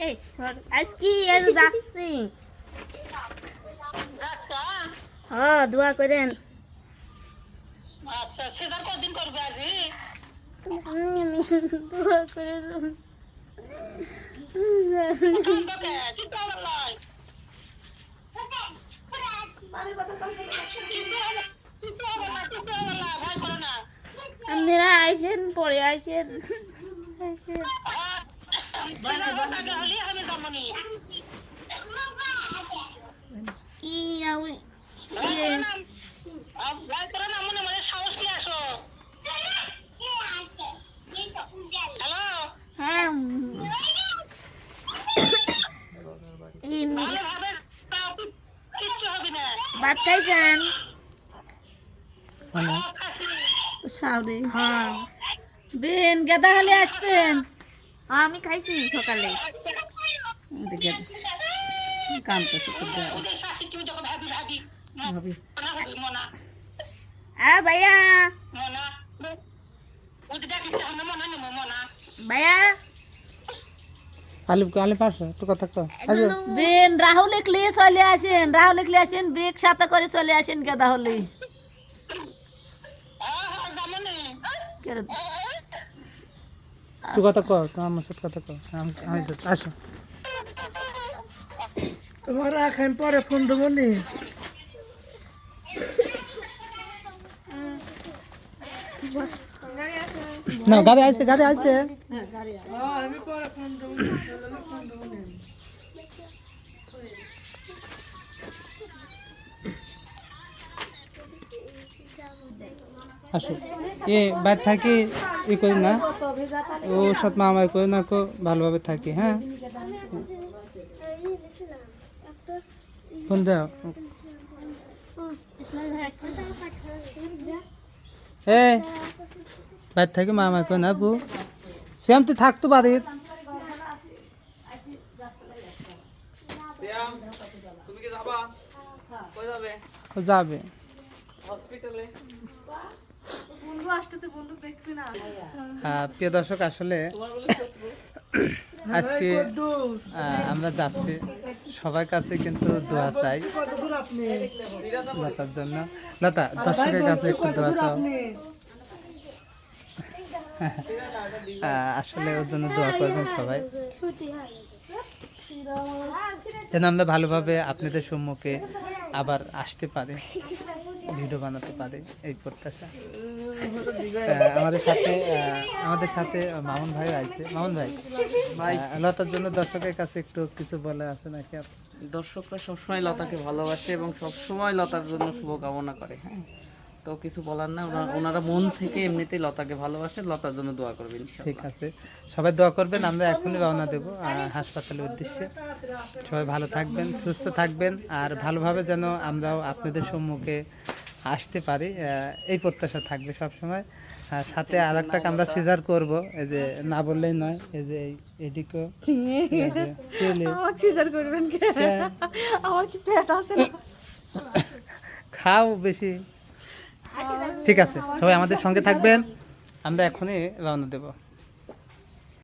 এই আজ কি আজ যাচ্ছি যাচ্ছা হ দোয়া করেন আচ্ছা সেজার কদিন করবে আজি দোয়া করেন কান্দকে কি পাওয়ার লাই ভয় আপনারা আইসেন পরে আইসেন আইসেন। ভাত সাউরে হ্যাঁ। বেন গেদা হলে আসবেন। আমি খাইছি সকালে। কান্ত শুকুর দেওয়া ওদের শাশি তুমি যখন ভাবি। ভাবি হবে ভাবি আ ভাইয়া। ওদের ডাকিচ্ছে আমরা নেব ভাইয়া। আলিফ আলিফ আসো একটু কথা কো আসো। রাহুল লিয়ে চলে আসেন রাহুল লিয়ে আসেন বেগ সাথে করে চলে আসেন গেদা হলে যাবনি কেরে- একটু কথা কো তো আমার সাথে কথা কো আমি আমি আসো। তোমার আমি পরে ফোন দেবো নি। না গাড়ি আছে গাড়ি আছে। আসো। এ বাইর থাকি ই করি না। ও সৎ মামাই করি না কো ভালোভাবে থাকি হ্যাঁ? ফোন দাও। এ বাইর থাকি মামাই কই না বউ। শ্যাম তুই থাকতো বাড়ির। ও যাবে। আহ, প্রিয় দর্শক আসলে আজকে আমরা যাচ্ছি। সবার কাছে কিন্তু দোয়া চাই। লতার জন্য। লতা দর্শকের কাছে একটু দোয়া চাও। আসলে ওর জন্য দোয়া করবেন সবাই। যেন আমরা ভালোভাবে আপনাদের সম্মুখে আবার আসতে পারে। ভিডিও বানাতে পারে এই প্রত্যাশা। আমাদের সাথে আমাদের সাথে মামুন ভাই আছে মামুন ভাই ভাই। লতার জন্য দর্শকের কাছে একটু কিছু বলে আছে নাকি দর্শকরা সবসময় লতাকে ভালোবাসে এবং সবসময় লতার জন্য শুভকামনা করে হ্যাঁ। তো কিছু বলার না ওনারা- ওনারা মন থেকে এমনিতেই লতাকে ভালোবাসে লতার জন্য দোয়া করবেন ঠিক আছে। সবাই দোয়া করবেন আমরা এখনই রওনা দেব হাসপাতালের উদ্দেশ্যে। সবাই ভালো থাকবেন সুস্থ থাকবেন আর ভালোভাবে যেন আমরাও আপনাদের সম্মুখে আসতে পারি এই প্রত্যাশা থাকবে সব সময় আর সাথে আর একটা আমরা সিজার করব এই যে না বললেই নয় এই যে এই এদিকেও এই সিজার করবেন কে? হ্যাঁ, আমার কি পেট আছে খাও বেশি। ঠিক আছে সবাই আমাদের সঙ্গে থাকবেন। আমরা এখনই রওনা দেবো।